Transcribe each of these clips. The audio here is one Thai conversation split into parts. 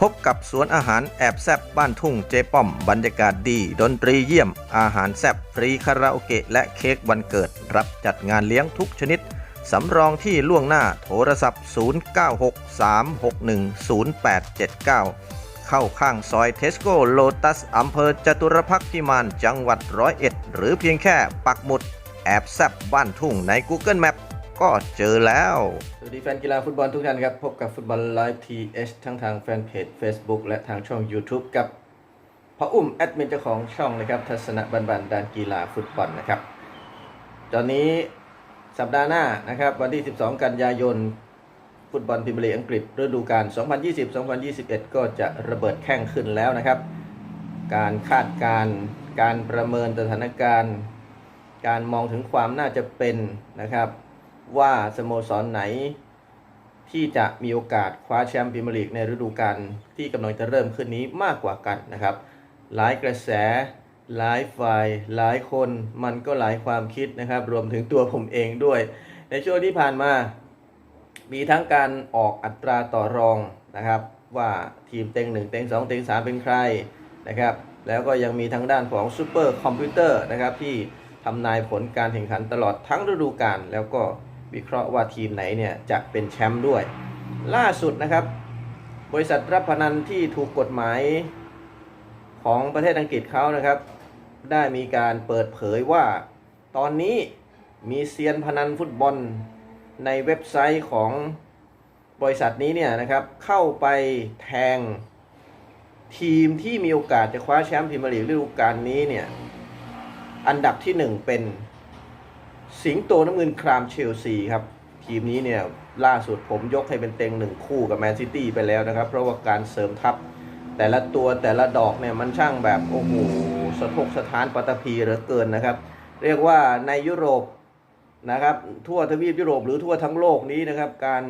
พบกับสวนอาหารแอบแซบบ้านทุ่งเจป้อม บรรยากาศดี ดนตรีเยี่ยม อาหารแซบฟรีคาราโอเกะและเค้กวันเกิด รับจัดงานเลี้ยงทุกชนิด สำรองที่ล่วงหน้าโทรศัพท์ 0963610879 เข้าข้างซอยเทสโก้โลตัสอำเภอจตุรพักษ์พิมานจังหวัดร้อยเอ็ดหรือเพียงแค่ปักหมุด แอบแซบบ้านทุ่งใน Google Map ก็เจอแล้ว สวัสดีแฟนกีฬาฟุตบอลทุกท่านครับ พบกับฟุตบอลไลฟ์ทีเอชทั้งทางแฟนเพจ Facebook และทางช่อง YouTube กับพ่ออุ้มแอดมินเจ้าของช่องนะครับ ทัศนบันบันดานกีฬาฟุตบอลนะครับ ตอนนี้สัปดาห์หน้านะครับ วันที่ 12 กันยายน ฟุตบอลพรีเมียร์ลีกอังกฤษฤดูกาล 2020-2021 ก็จะระเบิดแข่งขึ้นแล้วนะครับ การคาดการณ์การประเมินสถานการณ์ การมองถึงความน่าจะเป็นนะครับ ว่าสโมสรไหน ที่จะมีโอกาสคว้าแชมป์พรีเมียร์ลีกในฤดูกาลที่กำลังจะเริ่มขึ้นนี้มากกว่ากันนะครับ หลายกระแส หลายฝ่าย หลายคน มันก็หลายความคิดนะครับ รวมถึงตัวผมเองด้วย ในช่วงที่ผ่านมา มีทั้งการออกอัตราต่อรองนะครับ ว่าทีมเต็ง1เต็ง2เต็ง3เป็นใครนะครับ แล้วก็ยังมีทางด้านของซูเปอร์คอมพิวเตอร์นะครับที่ทำนายผลการแข่งขันตลอดทั้งฤดูกาลแล้วก็ วิเคราะห์ว่าทีมไหนเนี่ยจะเป็นแชมป์ด้วย ล่าสุดนะครับ บริษัทรับพนันที่ถูกกฎหมายของประเทศอังกฤษเขานะครับ ได้มีการเปิดเผยว่า ตอนนี้มีเซียนพนันฟุตบอลในเว็บไซต์ของบริษัทนี้เนี่ยนะครับ เข้าไปแทงทีมที่มีโอกาสจะคว้าแชมป์พรีเมียร์ลีกฤดูกาลนี้เนี่ย อันดับที่หนึ่งเป็น สิงโตน้ำเงินครามเชลซีครับ ทีมนี้เนี่ยล่าสุดผมยกให้เป็นเต็งหนึ่งคู่กับแมนซิตี้ไปแล้วนะครับ เพราะว่าการเสริมทัพ แต่ละตัวแต่ละดอกเนี่ยมันช่างแบบโอ้โหสะทกสะทานปัตภีเหลือเกินนะครับ เรียกว่าในยุโรปนะครับ ทั่วทวีปยุโรปหรือทั่วทั้งโลกนี้นะครับ การ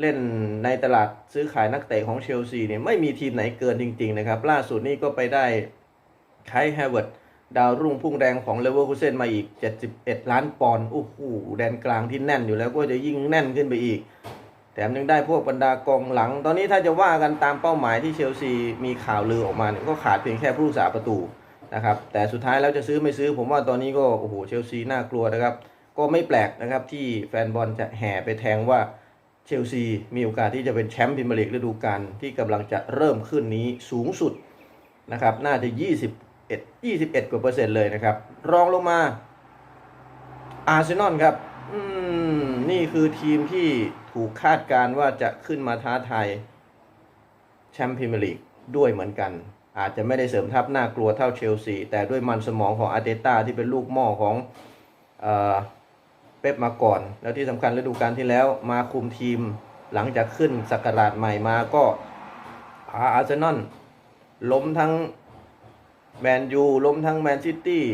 เล่นในตลาดซื้อขายนักเตะของเชลซีเนี่ยไม่มีทีมไหนเกินจริง ๆ นะครับ ล่าสุดนี่ก็ไปได้ไคลแฮเวิร์ด ดาวรุ่งพุ่งแรงของเลเวอร์คูเซนมาอีก 71 ล้านปอนด์โอ้โหแดนกลางที่แน่นอยู่แล้วก็จะยิ่งแน่นขึ้นไปอีก แถมยังได้พวกบรรดากองหลัง ตอนนี้ถ้าจะว่ากันตามเป้าหมายที่เชลซีมีข่าวลือออกมาเนี่ยก็ขาดเพียงแค่ผู้รักษาประตูนะครับแต่สุดท้ายแล้วจะซื้อไม่ซื้อ ผมว่าตอนนี้ก็โอ้โหเชลซีน่ากลัวนะครับ ก็ไม่แปลกนะครับที่แฟนบอลจะแห่ไปแทงว่าเชลซีมีโอกาสที่จะเป็นแชมป์พรีเมียร์ลีกฤดูกาลที่กำลังจะเริ่มขึ้นนี้สูงสุดนะครับน่าจะ 20 21 21กว่าเปอร์เซ็นต์เลยนะครับ รองลงมาอาร์เซนอลครับ อืม นี่คือทีมที่ถูกคาดการณ์ว่าจะขึ้นมาท้าทายแชมป์พรีเมียร์ลีกด้วยเหมือนกัน อาจจะไม่ได้เสริมทัพน่ากลัวเท่าเชลซี แต่ด้วยมันสมองของอาร์เตต้าที่เป็นลูกหม้อของเออเป๊ปมาก่อน แล้วที่สำคัญฤดูกาลที่แล้วมาคุมทีมหลังจากขึ้นสักราชใหม่มาก็พาอาร์เซนอลล้มทั้ง แมนยูล้มทั้งแมนซิตี้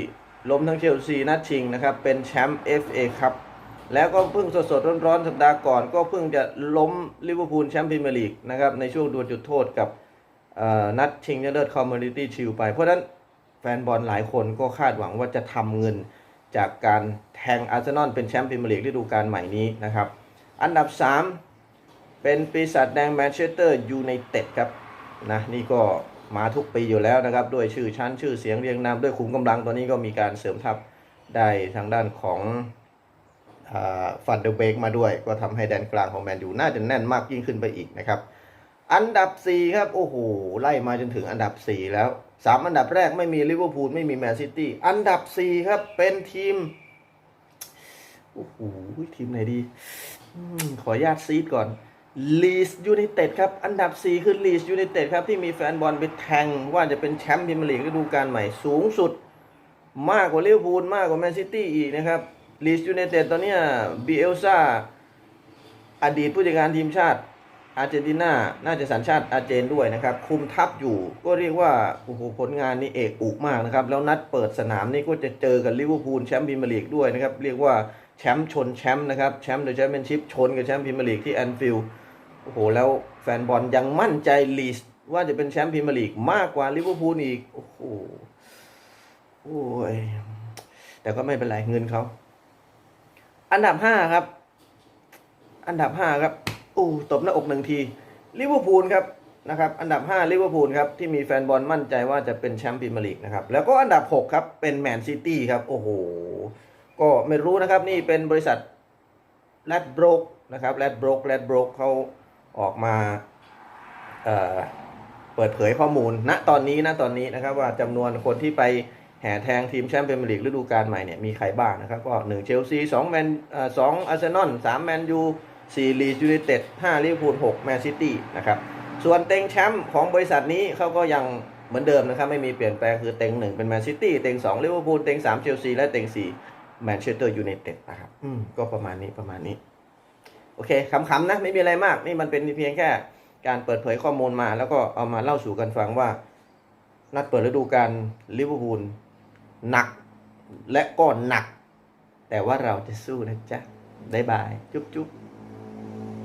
ล้มทั้งเชลซีนัดชิงนะครับ เป็นแชมป์ FA ครับแล้วก็เพิ่งสดๆร้อนๆสัปดาห์ก่อน ก็เพิ่งจะล้มลิเวอร์พูลแชมป์พรีเมียร์ลีกนะครับในช่วงดวลจุดโทษกับนัดชิงชนะเลิศคอมมูนิตี้ชิลไปเพราะฉะนั้นแฟนบอลหลายคนก็คาดหวังว่าจะทำเงินจากการแทงอาร์เซนอลเป็นแชมป์พรีเมียร์ลีกฤดูกาลใหม่นี้นะครับ อันดับ 3 เป็นปีศาจแดงแมนเชสเตอร์ยูไนเต็ดครับนะนี่ก็ มาทุกปีอยู่แล้วนะครับ ด้วยชื่อชั้นชื่อเสียงเรียงนามด้วยขุมกำลังตอนนี้ก็มีการเสริมทัพได้ทางด้านของฟันเดอร์เบกมาด้วย ก็ทำให้แดนกลางของแมนยูน่าจะแน่นมากยิ่งขึ้นไปอีกนะครับ อันดับ 4 ครับ โอ้โห ไล่มาจนถึงอันดับ 4 แล้ว 3 อันดับแรกไม่มีลิเวอร์พูลไม่มีแมนซิตี้อันดับ 4 ครับเป็นทีมโอ้โหทีมไหนดี ขออนุญาตซีดก่อน ลีสยูไนเต็ดครับ อันดับ 4 คือลีสยูไนเต็ดครับ ที่มีแฟนบอลไปแทงว่าจะเป็นแชมป์พรีเมียร์ลีกฤดูกาลใหม่สูงสุด มากกว่าลิเวอร์พูลมากกว่าแมนซิตี้อีกนะครับลีสยูไนเต็ดตอนนี้บีเอลซาอดีตผู้จัดการทีมชาติอาร์เจนตินา น่าจะสัญชาติอาร์เจนด้วยนะครับ คุมทัพอยู่ ก็เรียกว่าโอ้โหผลงานนี่เอกอุกมากนะครับ แล้วนัดเปิดสนามนี่ก็จะเจอกับลิเวอร์พูลแชมป์พรีเมียร์ลีกด้วยนะครับ เรียกว่าแชมป์ชนแชมป์นะครับ แชมป์เดอะแชมเปี้ยนชิพชนกับแชมป์พรีเมียร์ลีกที่แอนฟิลด์ โอ้โห แล้วแฟนบอลยังมั่นใจลีสว่าจะเป็นแชมป์พรีเมียร์ลีกมากกว่าลิเวอร์พูลอีก โอ้โหโอ้ยแต่ก็ไม่เป็นไรเงินเขา อันดับห้าครับ อันดับห้าครับอู้ตบหน้าอกหนึ่งทีลิเวอร์พูลครับนะครับ อันดับ5ลิเวอร์พูลครับที่มีแฟนบอลมั่นใจว่าจะเป็นแชมป์พรีเมียร์ลีกนะครับ แล้วก็อันดับ6ครับเป็นแมนซิตี้ครับโอ้โหก็ไม่รู้นะครับนี่เป็นบริษัทแรดบรกนะครับแรดบรกแรดบรกเขา ออกมาเเปิดเผยข้อมูลณตอนนี้ณตอนนี้นะครับว่าจำนวนคนที่ไปแห่แทงทีมแชมป์พรีเมียร์ลีกฤดูกาลใหม่เนี่ยมีใครบ้างนะครับ ก็1เชลซี2แมนเอ่อาร์เซนอล3แมนยู4ลีดยูไนเต็ด5ลิเวอร์พูล6แมนซิตี้นะครับ ส่วนเต็งแชมป์ของบริษัทนี้เขาก็ยังเหมือนเดิมนะครับ ไม่มีเปลี่ยนแปลงคือเต็งหนึ่งเป็นแมนซิตี้เต็งสองลิเวอร์พูลเต็งสามเชลซีและเต็งสี่แมนเชสเตอร์ยูไนเต็ดนะครับ อืมก็ประมาณนี้ประมาณนี้ โอเคขำๆนะ ไม่มีอะไรมาก นี่มันเป็นเพียงแค่การเปิดเผยข้อมูลมา แล้วก็เอามาเล่าสู่กันฟังว่า นัดเปิดฤดูกาลลิเวอร์พูลหนักและก็หนัก แต่ว่าเราจะสู้นะจ๊ะบ๊ายบาย จุ๊บจุ๊บ